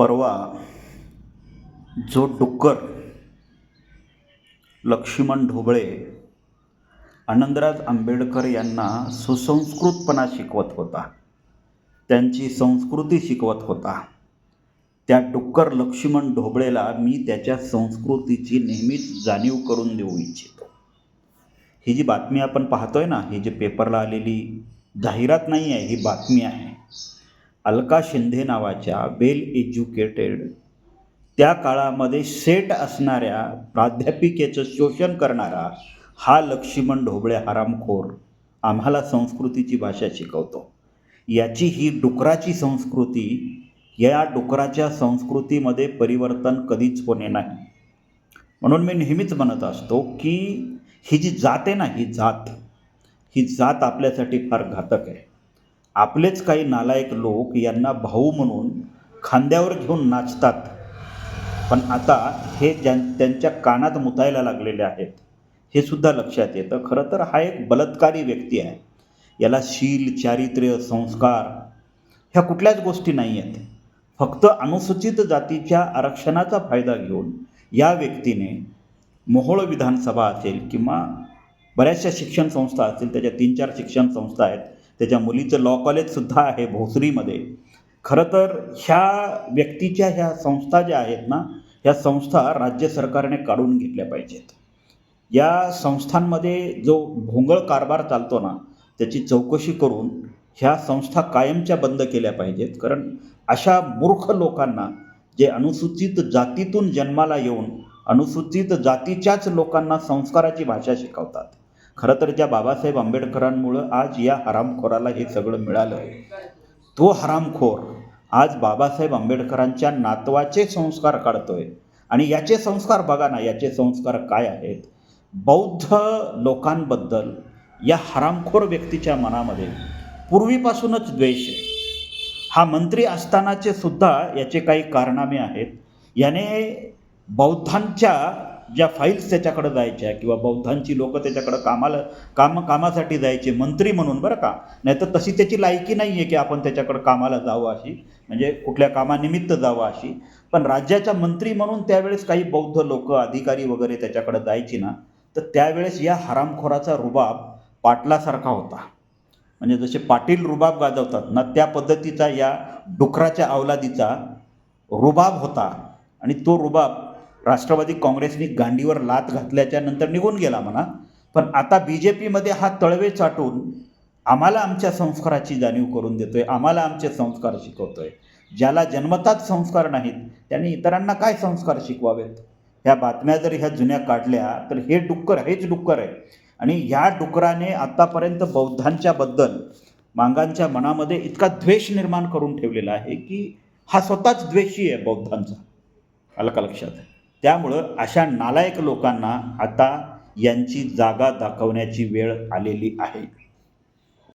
परवा जो डुक्कर लक्ष्मण ढोबळे आनंदराज आंबेडकर यांना सुसंस्कृतपणा शिकवत होता त्यांची संस्कृती शिकवत होता त्या डुक्कर लक्ष्मण ढोबळेला मी त्याच्या संस्कृतीची नेहमीच जाणीव करून देऊ इच्छितो. ही जी बातमी आपण पाहतोय ना ही जी पेपरला आलेली जाहिरात नाही आहे ही बातमी आहे. अलका शिंदे नावाच्या वेल एज्युकेटेड त्या काळामध्ये सेट असणाऱ्या प्राध्यापिकेचं शोषण करणारा हा लक्ष्मण ढोबळे हरामखोर आम्हाला संस्कृतीची भाषा शिकवतो. याची ही डुकराची संस्कृती या डुकराच्या संस्कृतीमध्ये परिवर्तन कधीच होणे नाही. म्हणून मी नेहमीच म्हणत असतो की ही जी जात आहे ना ही जात ही जात आपल्यासाठी फार घातक आहे. आपलेच काही नालायक लोक यांना भाऊ म्हणून खांद्यावर घेऊन नाचतात. पण आता हे ज्यां त्यांच्या कानात मुतायला लागलेले आहेत हे सुद्धा लक्षात येतं. खरं तर हा एक बलात्कारी व्यक्ती आहे. याला शील चारित्र्य संस्कार ह्या कुठल्याच गोष्टी नाही आहेत. फक्त अनुसूचित जातीच्या आरक्षणाचा फायदा घेऊन या व्यक्तीने मोहोळ विधानसभा असेल किंवा बऱ्याचशा शिक्षण संस्था असतील त्याच्या तीन चार शिक्षण संस्था आहेत त्याच्या मुलीचं लॉ कॉलेजसुद्धा आहे भोसरीमध्ये खरं तर ह्या व्यक्तीच्या ह्या संस्था ज्या आहेत ना ह्या संस्था राज्य सरकारने काढून घेतल्या पाहिजेत. या संस्थांमध्ये जो भोंगळ कारभार चालतो ना त्याची चौकशी करून ह्या संस्था कायमच्या बंद केल्या पाहिजेत. कारण अशा मूर्ख लोकांना जे अनुसूचित जातीतून जन्माला येऊन अनुसूचित जातीच्याच लोकांना संस्काराची भाषा शिकवतात. खरं तर ज्या बाबासाहेब आंबेडकरांमुळं आज या हरामखोराला हे सगळं मिळालं तो हरामखोर आज बाबासाहेब आंबेडकरांच्या नातवाचे संस्कार काढतोय. आणि याचे संस्कार बघा ना याचे संस्कार काय आहेत? बौद्ध लोकांबद्दल या हरामखोर व्यक्तीच्या मनामध्ये पूर्वीपासूनच द्वेष आहे. हा मंत्री असतानाचे सुद्धा याचे काही कारनामे आहेत. याने बौद्धांच्या ज्या फाईल्स त्याच्याकडं जायच्या किंवा बौद्धांची लोक त्याच्याकडं कामाला काम कामासाठी जायचे मंत्री म्हणून बरं का? नाहीतर तशी त्याची लायकी नाही आहे की आपण त्याच्याकडं कामाला जावं अशी म्हणजे कुठल्या कामानिमित्त जावं अशी. पण राज्याच्या मंत्री म्हणून त्यावेळेस काही बौद्ध लोक अधिकारी वगैरे त्याच्याकडं जायची ना तर त्यावेळेस या हरामखोराचा रुबाब पाटलासारखा होता. म्हणजे जसे पाटील रुबाब गाजवतात ना त्या पद्धतीचा या डुकराच्या अवलादीचा रुबाब होता. आणि तो रुबाब राष्ट्रवादी काँग्रेसनी गांडीवर लात घातल्याच्या नंतर निघून गेला म्हणा. पण आता बी जे पीमध्ये हा तळवे चाटून आम्हाला आमच्या संस्काराची जाणीव करून देतो आहे आम्हाला आमचे संस्कार शिकवतो आहे ज्याला जन्मतात संस्कार नाहीत त्यांनी इतरांना काय संस्कार शिकवावेत? ह्या बातम्या जर ह्या जुन्या काढल्या तर हे डुक्कर हेच डुक्कर आहे. आणि ह्या डुकराने आत्तापर्यंत बौद्धांच्या बद्दल मांगांच्या मनामध्ये इतका द्वेष निर्माण करून ठेवलेला आहे की हा स्वतःच द्वेषी आहे बौद्धांचा. आलं का लक्षात? त्यामुळं अशा नालायक लोकांना आता यांची जागा दाखवण्याची वेळ आलेली आहे.